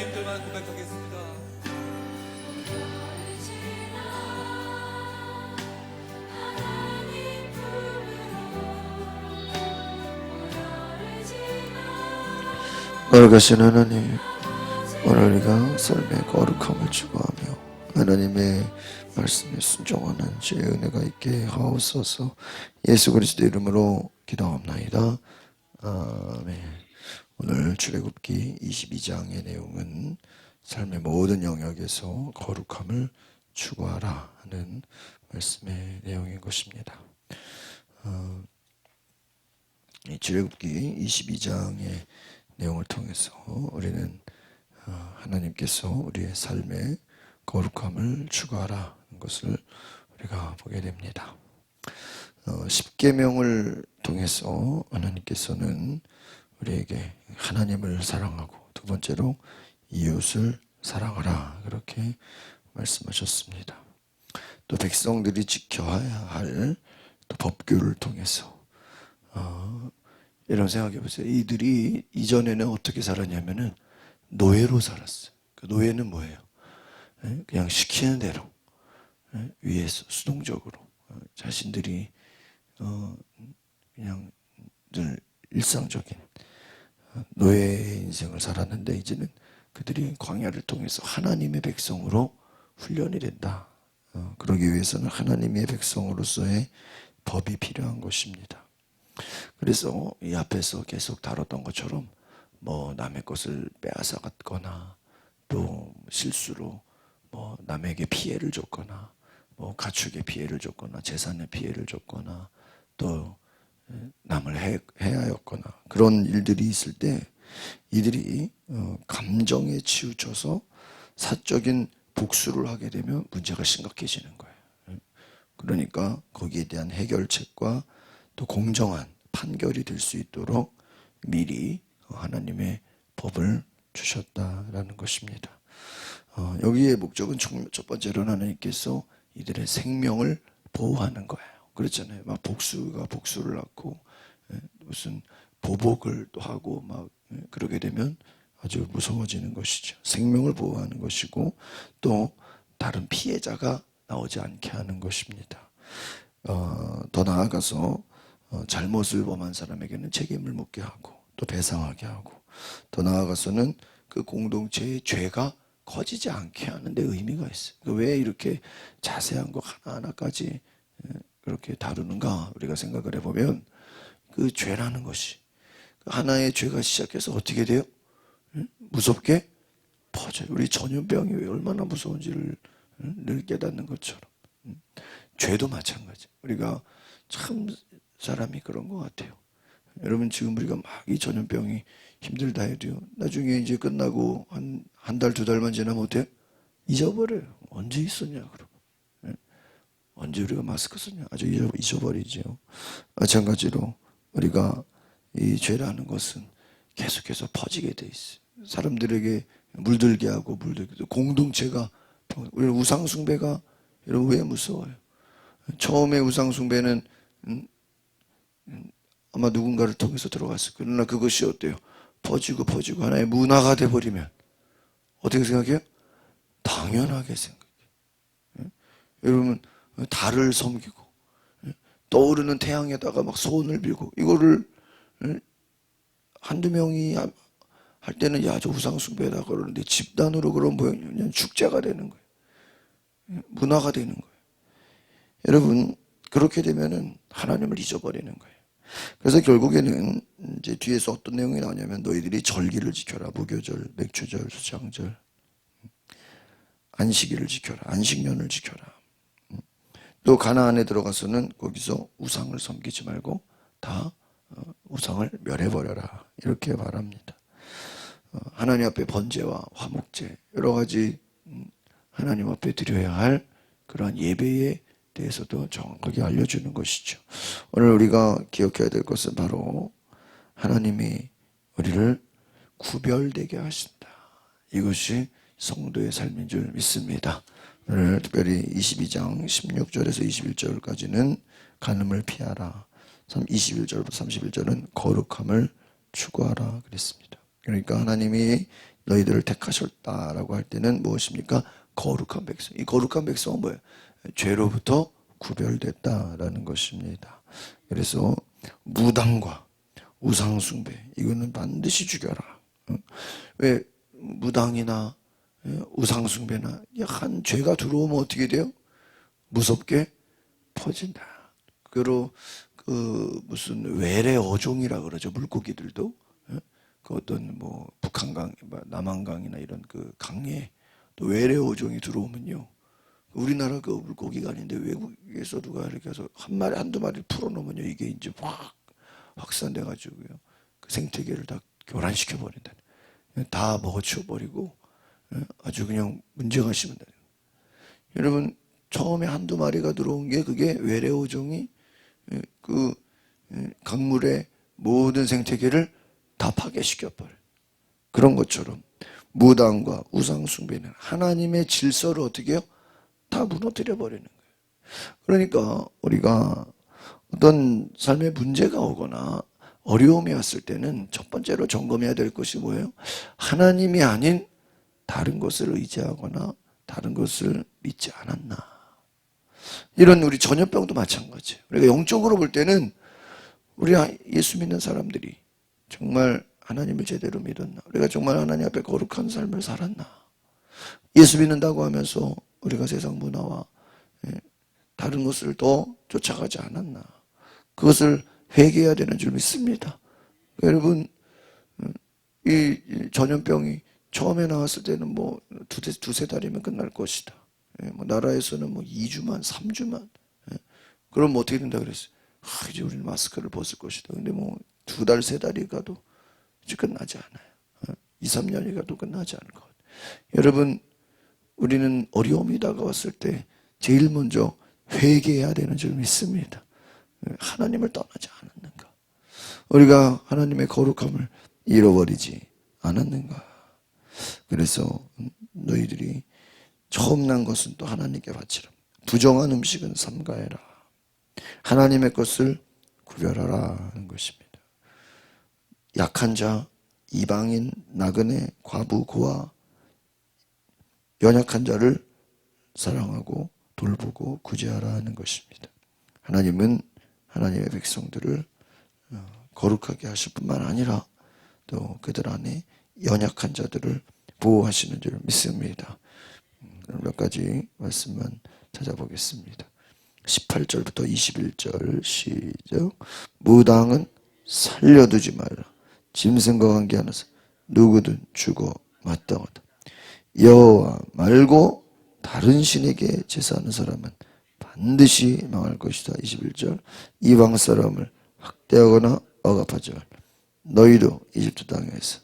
주님들만 고백하겠습니다. 거룩하신 하나님 오늘 우리가 삶의 거룩함을 추구하며 하나님의 말씀에 순종하는 주의 은혜가 있게 하옵소서. 예수 그리스도 이름으로 기도합나이다. 아멘 출애굽기 22장의 내용은 삶의 모든 영역에서 거룩함을 추구하라 하는 말씀의 내용인 것입니다 어, 이 출애굽기 22장의 내용을 통해서 우리는 어, 하나님께서 우리의 삶에 거룩함을 추구하라는 것을 우리가 보게 됩니다. 어, 십계명을 통해서 하나님께서는 우리에게 하나님을 사랑하고 두 번째로 이웃을 사랑하라 그렇게 말씀하셨습니다. 또 백성들이 지켜야 할 또 법규를 통해서 어, 이런 생각해 보세요. 이들이 이전에는 어떻게 살았냐면은 노예로 살았어요. 그 노예는 뭐예요? 예? 그냥 시키는 대로 예? 위에서 수동적으로 어, 자신들이 어, 그냥 늘 일상적인 어, 노예 인생을 살았는데 이제는 그들이 광야를 통해서 하나님의 백성으로 훈련이 된다. 어, 그러기 위해서는 하나님의 백성으로서의 법이 필요한 것입니다. 그래서 이 앞에서 계속 다뤘던 것처럼 뭐 남의 것을 빼앗아 갔거나 또 실수로 뭐 남에게 피해를 줬거나 뭐 가축에 피해를 줬거나 재산에 피해를 줬거나 또 남을 해, 해하였거나 그런 일들이 있을 때 이들이 어, 감정에 치우쳐서 사적인 복수를 하게 되면 문제가 심각해지는 거예요. 그러니까 거기에 대한 해결책과 또 공정한 판결이 될 수 있도록 미리 하나님의 법을 주셨다라는 것입니다. 어, 여기에 목적은 첫 번째로는 하나님께서 이들의 생명을 보호하는 거예요. 그렇잖아요. 막 복수가 복수를 낳고 예, 무슨 보복을 또 하고 막 예, 그러게 되면 아주 무서워지는 것이죠. 생명을 보호하는 것이고 또 다른 피해자가 나오지 않게 하는 것입니다. 어, 더 나아가서 어, 잘못을 범한 사람에게는 책임을 묻게 하고 또 배상하게 하고 더 나아가서는 그 공동체의 죄가 커지지 않게 하는 데 의미가 있어요. 그러니까 왜 이렇게 자세한 거 하나하나까지 예, 그렇게 다루는가 우리가 생각을 해보면 그 죄라는 것이 그 하나의 죄가 시작해서 어떻게 돼요? 예? 무섭게 퍼져요. 우리 전염병이 왜 얼마나 무서운지를 예? 늘 깨닫는 것처럼 음. 죄도 마찬가지. 우리가 참 사람이 그런 것 같아요. 여러분 지금 우리가 막 이 전염병이 힘들다 해도요. 나중에 이제 끝나고 한 한 달 두 달만 지나면 어때? 잊어버려요. 언제 있었냐 그럼. 예? 언제 우리가 마스크 썼냐? 아주 잊어버리죠. 마찬가지로 우리가 이 죄라는 것은 계속해서 퍼지게 돼 있어요. 사람들에게 물들게 하고 물들게 공동체가 우리 우상 숭배가 여러분 왜 무서워요? 처음에 우상 숭배는 음, 아마 누군가를 통해서 들어갔을 거예요. 그러나 그것이 어때요? 퍼지고 퍼지고 하나의 문화가 돼 버리면 어떻게 생각해요? 당연하게 생각해요. 예? 여러분 달을 섬기고 예? 떠오르는 태양에다가 막 소원을 빌고 이거를 예? 한두 명이 할 때는 야 저 우상숭배다 그러는데 집단으로 그런 모양 축제가 되는 거예요. 문화가 되는 거예요. 여러분 그렇게 되면은 하나님을 잊어버리는 거예요. 그래서 결국에는 이제 뒤에서 어떤 내용이 나오냐면 너희들이 절기를 지켜라. 무교절, 맥주절, 수장절, 안식일을 지켜라. 안식년을 지켜라. 또 가나안에 들어가서는 거기서 우상을 섬기지 말고 다 어, 우상을 멸해버려라. 이렇게 말합니다. 어, 하나님 앞에 번제와 화목제 여러 가지 음, 하나님 앞에 드려야 할 그러한 예배의 대해서도 정확하게 알려주는 것이죠. 오늘 우리가 기억해야 될 것은 바로 하나님이 우리를 구별되게 하신다. 이것이 성도의 삶인 줄 믿습니다. 오늘 특별히 22장 16절에서 21절까지는 간음을 피하라. 21절부터 31절은 거룩함을 추구하라 그랬습니다. 그러니까 하나님이 너희들을 택하셨다라고 할 때는 무엇입니까? 거룩한 백성. 이 거룩한 백성은 뭐예요? 죄로부터 구별됐다라는 것입니다. 그래서 무당과 우상숭배 이거는 반드시 죽여라. 어? 왜 무당이나 예, 우상숭배나 한 죄가 들어오면 어떻게 돼요? 무섭게 퍼진다. 그리고 그 무슨 외래 어종이라 그러죠 물고기들도 예? 그 어떤 뭐 북한강, 뭐 남한강이나 이런 그 강에 또 외래 어종이 들어오면요. 우리나라 그 물고기가 아닌데 외국에서 누가 이렇게 해서 한 마리 한두 마리 풀어놓으면요 이게 이제 확 확산돼 가지고요 그 생태계를 다 교란시켜 버린다. 다 먹어치워 버리고 예? 아주 그냥 문제가 심하다. 여러분 처음에 한두 마리가 들어온 게 그게 외래어종이 예, 그 예, 강물의 모든 생태계를 다 파괴시켜 버려. 그런 것처럼 무당과 우상 숭배는 하나님의 질서를 어떻게 해요? 다 무너뜨려 버리는 거예요. 그러니까 우리가 어떤 삶의 문제가 오거나 어려움이 왔을 때는 첫 번째로 점검해야 될 것이 뭐예요? 하나님이 아닌 다른 것을 의지하거나 다른 것을 믿지 않았나. 이런 우리 전염병도 마찬가지예요. 우리가 영적으로 볼 때는 우리 예수 믿는 사람들이 정말 하나님을 제대로 믿었나? 우리가 정말 하나님 앞에 거룩한 삶을 살았나? 예수 믿는다고 하면서 우리가 세상 문화와 예, 다른 것을 더 쫓아가지 않았나? 그것을 회개해야 되는 줄 믿습니다. 여러분, 음, 이 전염병이 처음에 나왔을 때는 뭐 두세, 두세 달이면 끝날 것이다. 예, 뭐 나라에서는 뭐 2주만, 3주만. 예, 그럼 어떻게 된다 그랬어요? 아, 이제 우리는 마스크를 벗을 것이다. 근데 뭐 두 달, 세 달이 가도 이제 끝나지 않아요. 2, 3년이 가도 끝나지 않을 것. 여러분, 우리는 어려움이 다가왔을 때 제일 먼저 회개해야 되는 줄 믿습니다. 하나님을 떠나지 않았는가? 우리가 하나님의 거룩함을 잃어버리지 않았는가? 그래서 너희들이 처음 난 것은 또 하나님께 바치라. 부정한 음식은 삼가해라. 하나님의 것을 구별하라 하는 것입니다. 약한 자, 이방인, 나그네, 과부, 고아, 연약한 자를 사랑하고 돌보고 구제하라 하는 것입니다. 하나님은 하나님의 백성들을 어, 거룩하게 하실 뿐만 아니라 또 그들 안에 연약한 자들을 보호하시는 줄 믿습니다. 음, 몇 가지 말씀만 찾아보겠습니다. 18절부터 21절 시작. 무당은 살려두지 말라. 짐승과 관계하면서 누구든 죽어 마땅하다. 여호와 말고 다른 신에게 제사하는 사람은 반드시 망할 것이다. 21절 이방 사람을 학대하거나 억압하지 말. 너희도 이집트 땅에서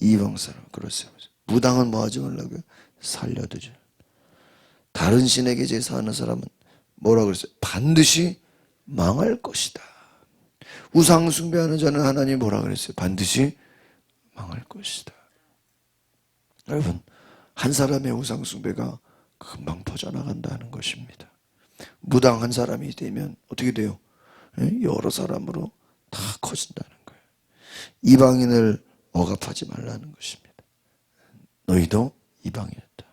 이방 사람 그러세요. 무당은 뭐 하지 말라고요? 살려두지. 다른 신에게 제사하는 사람은 뭐라 그랬어요? 반드시 망할 것이다. 우상 숭배하는 자는 하나님 뭐라 그랬어요? 반드시 망할 것이다. 여러분, 한 사람의 우상 숭배가 금방 퍼져나간다는 것입니다. 무당 한 사람이 되면 어떻게 돼요? 예? 여러 사람으로 다 커진다는 거예요. 이방인을 억압하지 말라는 것입니다. 너희도 이방이었다.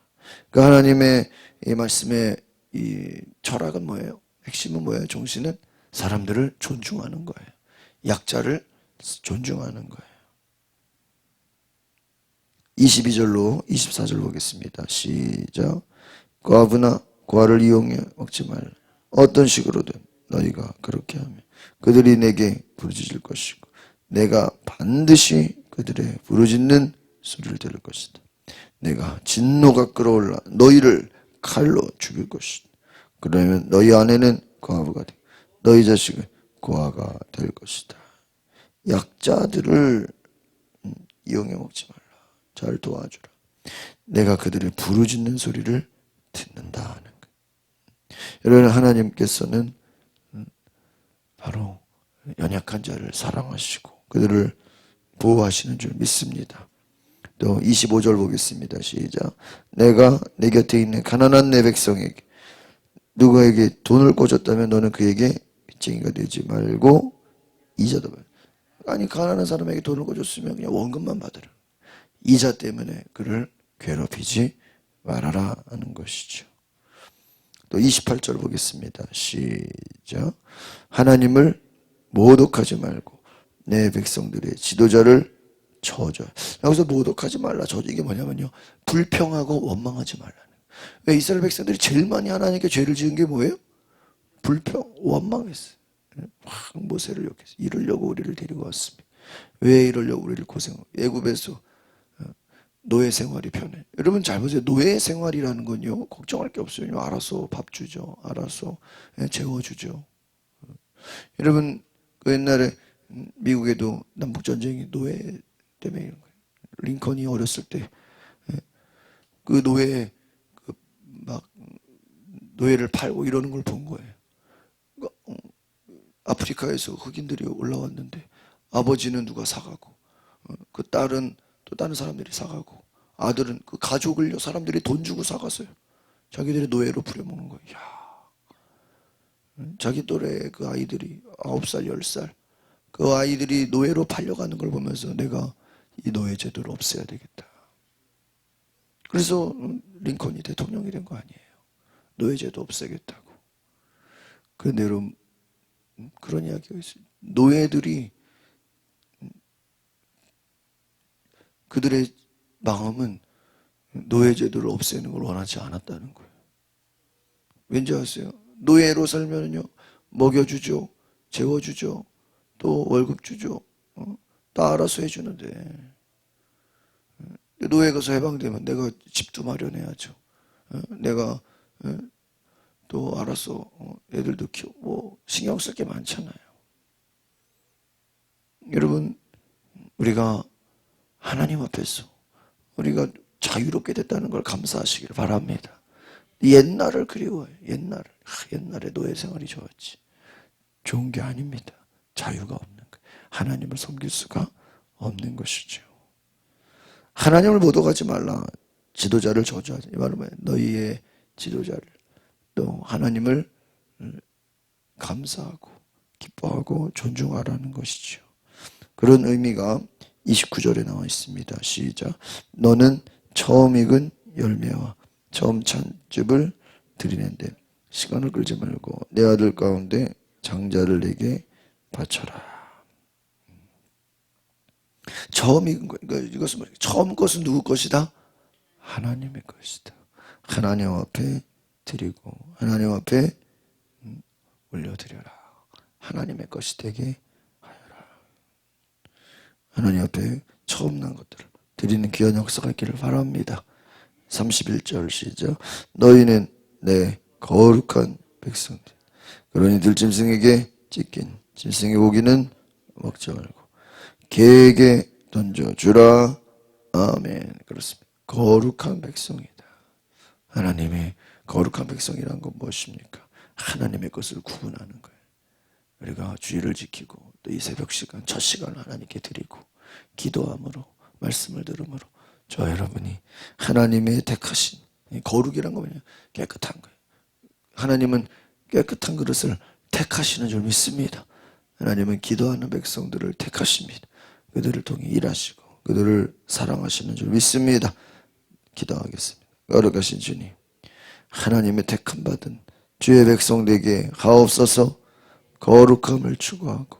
그 하나님의 이 말씀의 이 철학은 뭐예요? 핵심은 뭐예요? 정신은 사람들을 존중하는 거예요. 약자를 존중하는 거예요. 22절로 24절 보겠습니다. 시작. 과부나 과를 이용해 먹지 말라. 어떤 식으로든 너희가 그렇게 하면 그들이 내게 부르짖을 것이고 내가 반드시 그들의 부르짖는 소리를 들을 것이다. 내가 진노가 끌어올라 너희를 칼로 죽일 것이다. 그러면 너희 아내는 과부가 되고 너희 자식은 고아가 될 것이다. 약자들을 음, 이용해 먹지 말라. 잘 도와주라. 내가 그들의 부르짖는 소리를 듣는다 하는 것. 여러분 하나님께서는 음, 바로 연약한 자를 사랑하시고 그들을 보호하시는 줄 믿습니다. 또 25절 보겠습니다. 시작. 내가 내 곁에 있는 가난한 내 백성에게 누구에게 돈을 꽂았다면 너는 그에게 빚쟁이가 되지 말고 이자도 받 아니 가난한 사람에게 돈을 꽂았으면 그냥 원금만 받으라. 이자 때문에 그를 괴롭히지 말아라 하는 것이죠. 또 28절 보겠습니다. 시작. 하나님을 모독하지 말고 내 백성들의 지도자를 저주. 여기서 모독하지 말라. 저주 이게 뭐냐면요. 불평하고 원망하지 말라는. 왜 이스라엘 백성들이 제일 많이 하나님께 죄를 지은 게 뭐예요? 불평, 원망했어요. 확 모세를 욕했어요. 이러려고 우리를 데리고 왔습니다. 왜 이러려고 우리를 고생하고 애굽에서 어, 노예 생활이 편해. 여러분 잘 보세요. 노예 생활이라는 건요. 걱정할 게 없어요. 알아서 밥 주죠. 알아서 예, 재워주죠. 어. 여러분 그 옛날에 미국에도 남북 전쟁이 노예 때문에 이런 거예요. 링컨이 어렸을 때 그 노예 그 막 노예를 팔고 이러는 걸 본 거예요. 그러니까, 어, 아프리카에서 흑인들이 올라왔는데 아버지는 누가 사가고 어, 그 딸은 또 다른 사람들이 사가고 아들은 그 가족을요 사람들이 돈 주고 사갔어요. 자기들이 노예로 부려먹는 거예요. 야. 자기 또래 그 아이들이 아홉 살, 열 살, 그 아이들이 노예로 팔려가는 걸 보면서 내가 이 노예 제도를 없애야 되겠다. 그래서 링컨이 대통령이 된 거 아니에요. 노예 제도 없애겠다고. 여러분 그런 이야기가 있어요. 노예들이 그들의 마음은 노예 제도를 없애는 걸 원하지 않았다는 거예요. 왠지 아세요? 노예로 살면요 먹여주죠, 재워주죠, 또 월급 주죠, 어? 다 알아서 해주는데 노예 가서 해방되면 내가 집도 마련해야죠. 어? 내가 어? 또 알아서 어, 애들도 키우고 뭐 신경 쓸 게 많잖아요. 여러분 우리가 하나님 앞에서 우리가 자유롭게 됐다는 걸 감사하시길 바랍니다. 옛날을 그리워요. 옛날을. 아, 옛날에 노예 생활이 좋았지. 좋은 게 아닙니다. 자유가 없는 거. 하나님을 섬길 수가 없는 것이죠. 하나님을 모독하지 말라. 지도자를 저주하지. 이 말은? 너희의 지도자를 또 하나님을 감사하고 기뻐하고 존중하라는 것이죠. 그런 의미가 29절에 나와 있습니다. 시작. 너는 처음 익은 열매와 처음 찬 즙을 드리는데 시간을 끌지 말고 내 아들 가운데 장자를 내게 바쳐라. 처음 거, 그러니까 이것은 뭐, 처음 것은 누구 것이다? 하나님의 것이다. 하나님 앞에 드리고 하나님 앞에 음, 올려드려라. 하나님의 것이 되게 하여라. 하나님 앞에 처음 난 것들을 드리는 귀한 역사가 있기를 바랍니다. 31절 시작. 너희는 내 거룩한 백성들. 그러니 들짐승에게 찢긴 짐승의 고기는 먹지 말고 개에게 던져주라. 아멘. 그렇습니다. 거룩한 백성이다. 하나님의 거룩한 백성이란 건 무엇입니까? 하나님의 것을 구분하는 거예요. 우리가 주의를 지키고 또 이 새벽 시간, 첫 시간을 하나님께 드리고 기도함으로 말씀을 들음으로 저 여러분이 하나님의 택하신 거룩이란 거 뭐냐? 깨끗한 거예요. 하나님은 깨끗한 그릇을 택하시는 줄 믿습니다. 하나님은 기도하는 백성들을 택하십니다. 그들을 통해 일하시고 그들을 사랑하시는 줄 믿습니다. 기도하겠습니다. 거룩하신 주님, 하나님의 택함 받은 주의 백성되게 하옵소서 거룩함을 추구하고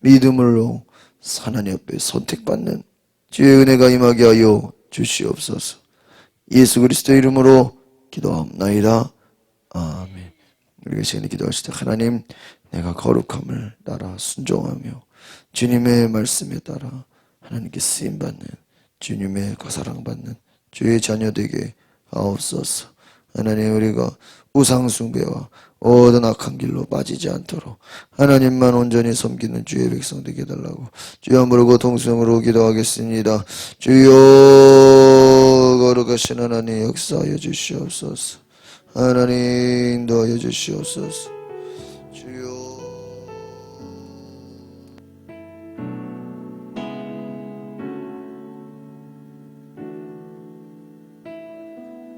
믿음으로 하나님 앞에 선택받는 주의 은혜가 임하게 하여 주시옵소서. 예수 그리스도 이름으로 기도합나이다. 아멘. 우리가 시간에 기도하실 때 하나님 내가 거룩함을 따라 순종하며 주님의 말씀에 따라 하나님께 쓰임 받는 주님의 그 사랑 받는 주의 자녀 되게 하옵소서. 하나님 우리가 우상 숭배와 모든 악한 길로 빠지지 않도록 하나님만 온전히 섬기는 주의 백성 되게 해달라고 주여 부르고 통성으로 기도하겠습니다. 주여 거룩하신 하나님 역사하여 주시옵소서. 하나님 인도하여 주시옵소서.